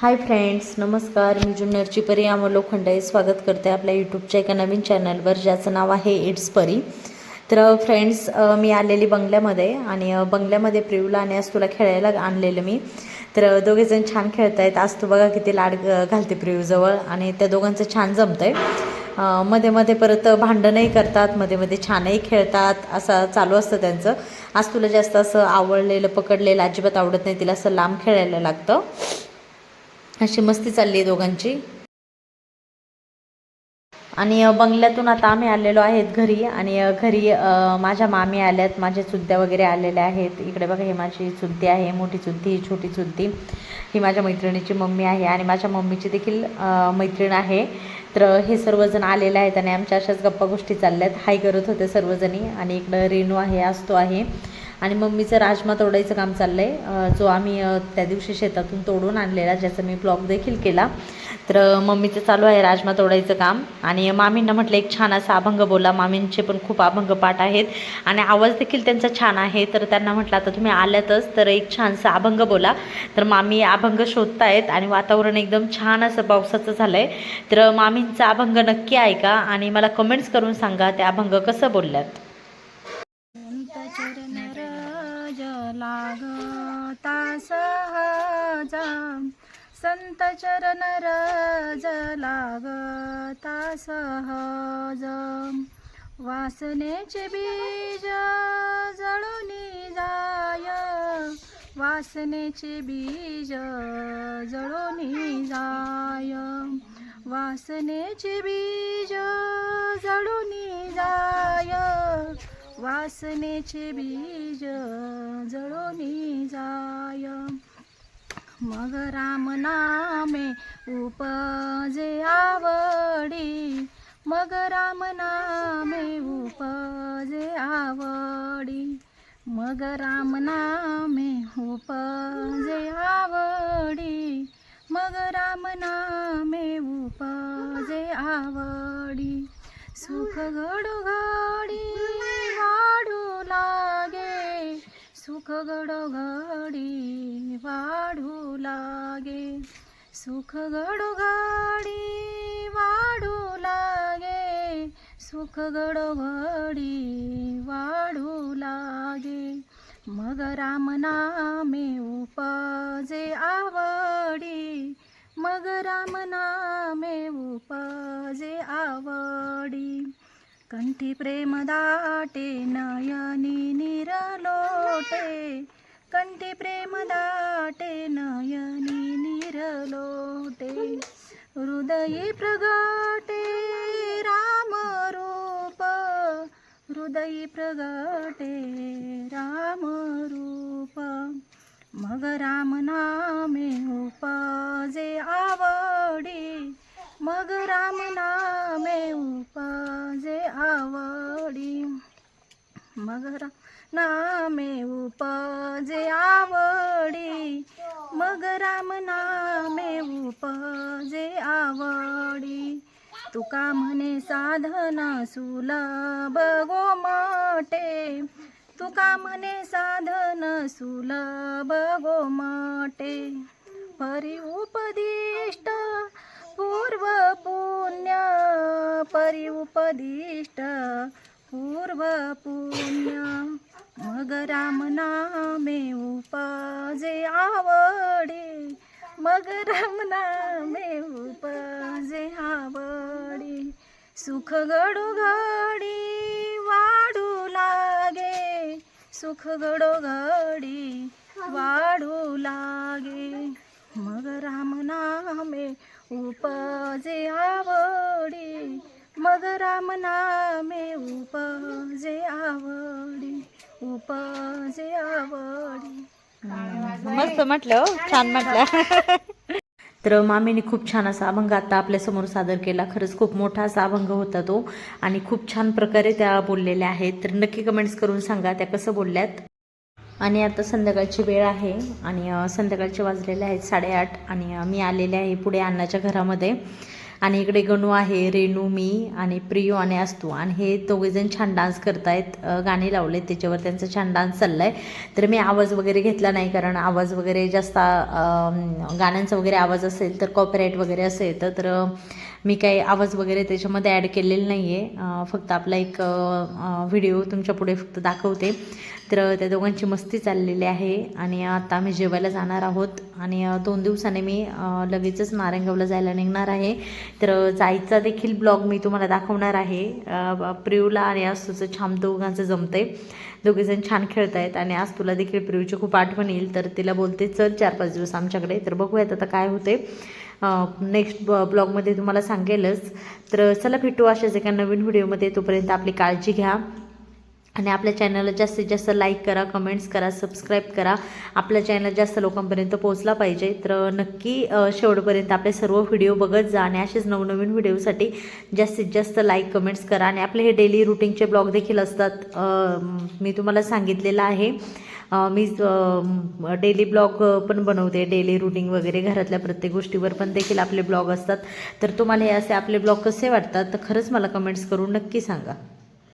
Hi friends नमस्कार. मी जुन्नरची परी अमोल लोखंडाई स्वागत करते आपल्या यूट्यूबच्या एका नवीन चॅनलवर ज्याचं नाव आहे इट्स परी. तर फ्रेंड्स मी आलेली बंगल्यामध्ये आणि बंगल्यामध्ये प्रियूला आणि आज तुला खेळायला आणलेलं मी. तर दोघेजण छान खेळत आहेत आज तू बघा किती लाड घालते प्रियूजवळ आणि त्या दोघांचं छान जमतं आहे मध्ये मध्ये परत भांडणही करतात मध्ये मध्ये छानही खेळतात असं चालू असतं त्यांचं. आज तुला जास्त असं आवडलेलं पकडलेलं अजिबात आवडत नाही. तिला असं लांब खेळायला लागतं. अशी मस्ती चालली आहे दोघांची. आणि बंगल्यातून आता आम्ही आलेलो आहेत घरी आणि घरी माझ्या मामी आल्यात माझ्या चुद्द्या वगैरे आलेल्या आहेत. इकडे बघा ही माझी चुद्दी आहे मोठी चुद्दी ही छोटी चुद्दी ही माझ्या मैत्रिणीची मम्मी आहे आणि माझ्या मम्मीची देखील मैत्रीण आहे. तर हे सर्वजण आलेले आहेत आणि आमच्या अशाच गप्पा गोष्टी चालल्या आहेत हाय करत होते सर्वजणी आणि इकडं रेणू आहे असतो आहे. आणि मम्मीचं राजमा तोडायचं काम चाललं आहे जो आम्ही त्या दिवशी शेतातून तोडून आणलेला ज्याचा मी ब्लॉग देखील केला. तर मम्मीचं चालू आहे राजमा तोडायचं काम. आणि मामींना म्हटलं एक छान असा अभंग बोला. मामींचे पण खूप अभंग पाठ आहेत. आणि आवाज देखील त्यांचा छान आहे. तर त्यांना म्हटलं आता तुम्ही आल्यातच तर एक छानसा अभंग बोला. तर मामी अभंग शोधतायत आणि वातावरण एकदम छान असं पावसाचं झालं आहे तर मामींचा अभंग नक्की ऐका आणि मला कमेंट्स करून सांगा ते अभंग कसं बोलल्यात. लागता सहज संत चरण रज लागता सहज. वासनेचे बीज जळून जाय वासनेचे बीज जळून जाय. वासनेचे बीज जळून जाय वासनेचे बीज जळून जाय मग राम नामे उपजे आवडी. मग राम नामे उपजे आवडी. मग राम नामे उपजे आवडी. मग राम नामे उपजे आवडी. सुख घडू घडी सुख घडो घडी वाढू लागे. सुख घडो घडी वाढू लागे. सुख घडो घडी वाढू लागे. मग राम नामे उपजे आवडी. मग राम नामे उपजे आवडी. कंठी प्रेम दाटे नयनी निरलोटे कंठी प्रेम दाटे नयनी निरलोटे हृदयी प्रगटे राम रूप हृदयी प्रगटे राम रूप मग राम नामे उपजे आवडी मग राम मग नामे उपजे आवडी मग राम नामे उपजे आवडी. तुका म्हणे साधना सुलभ गोमटे तुका म्हणे साधन सुलभ गोमटे परी उपदिष्ट पूर्व पुण्य परी उपदिष्ट पूर्व पुण्य मग राम नामे उपजे आवडी. मग राम नामे उपजे आवडी. सुख घडू घडी वाढू लागे. सुख घडो घडी वाढू मस्त म्हटलं छान म्हटलं. तर मामीने खूप छान असा अभंग आता आपल्यासमोर सादर केला. खरंच खूप मोठा असा अभंग होता तो. आणि खूप छान प्रकारे त्या बोललेल्या आहेत. तर नक्की कमेंट्स करून सांगा त्या कसं बोलल्यात. आणि आता संध्याकाळची वेळ आहे. आणि संध्याकाळचे वाजलेले आहेत साडेआठ. आणि मी आलेले आहे पुढे अण्णाच्या घरामध्ये. आणि इकडे गणू आहे रेणू मी आणि प्रियो आणि अस्तू. आणि हे दोघेजण छान डान्स करतायत अ, गाणी लावले त्याच्यावर त्यांचा छान डान्स चालला आहे तर मी आवाज वगैरे घेतला नाही कारण आवाज वगैरे जास्त गाण्यांचा वगैरे आवाज असेल तर कॉपीराईट वगैरे असं येतं. तर मी काही आवाज वगैरे त्याच्यामध्ये ॲड केलेला नाही आहे फक्त आपला एक व्हिडिओ तुमच्यापुढे फक्त दाखवते. तर त्या दोघांची मस्ती चाललेली आहे आणि आता आम्ही जेवायला जाणार आहोत. आणि दोन दिवसाने मी लगेचच नारायणगावला जायला निघणार आहे. तर जायचा देखील ब्लॉग मी तुम्हाला दाखवणार आहे. प्रियूला आणि तुझं छान दोघांचं जमतंय. दोघेजण छान खेळत आहेत आणि आज तुला देखील प्रियूची खूप आठवण येईल. तर तिला बोलते चल चार पाच दिवस आमच्याकडे. तर बघूयात आता काय होते नेक्स्ट ब ब्लॉगमध्ये तुम्हाला सांगेलच. तर चला भेटू अशाच एका नवीन व्हिडिओमध्ये. तोपर्यंत आपली काळजी घ्या. आणि आपल्या चॅनलला जास्तीत जास्त लाईक करा कमेंट्स करा सबस्क्राईब करा. आपल्या चॅनल जास्त लोकांपर्यंत पोहोचला पाहिजे. तर नक्की शेवटपर्यंत आपले सर्व व्हिडिओ बघत जा आणि असेच नवनवीन व्हिडिओसाठी जास्तीत जास्त लाईक कमेंट्स करा. आणि आपले हे डेली रुटीनचे ब्लॉग देखील असतात. मी तुम्हाला सांगितलेलं आहे. मी डेली ब्लॉग पण बनवते. डेली रुटीन वगैरे घरातल्या प्रत्येक गोष्टीवर पण देखील आपले ब्लॉग असतात. तर तुम्हाला हे असे आपले ब्लॉग कसे वाटतात? तर खरंच मला कमेंट्स करून नक्की सांगा.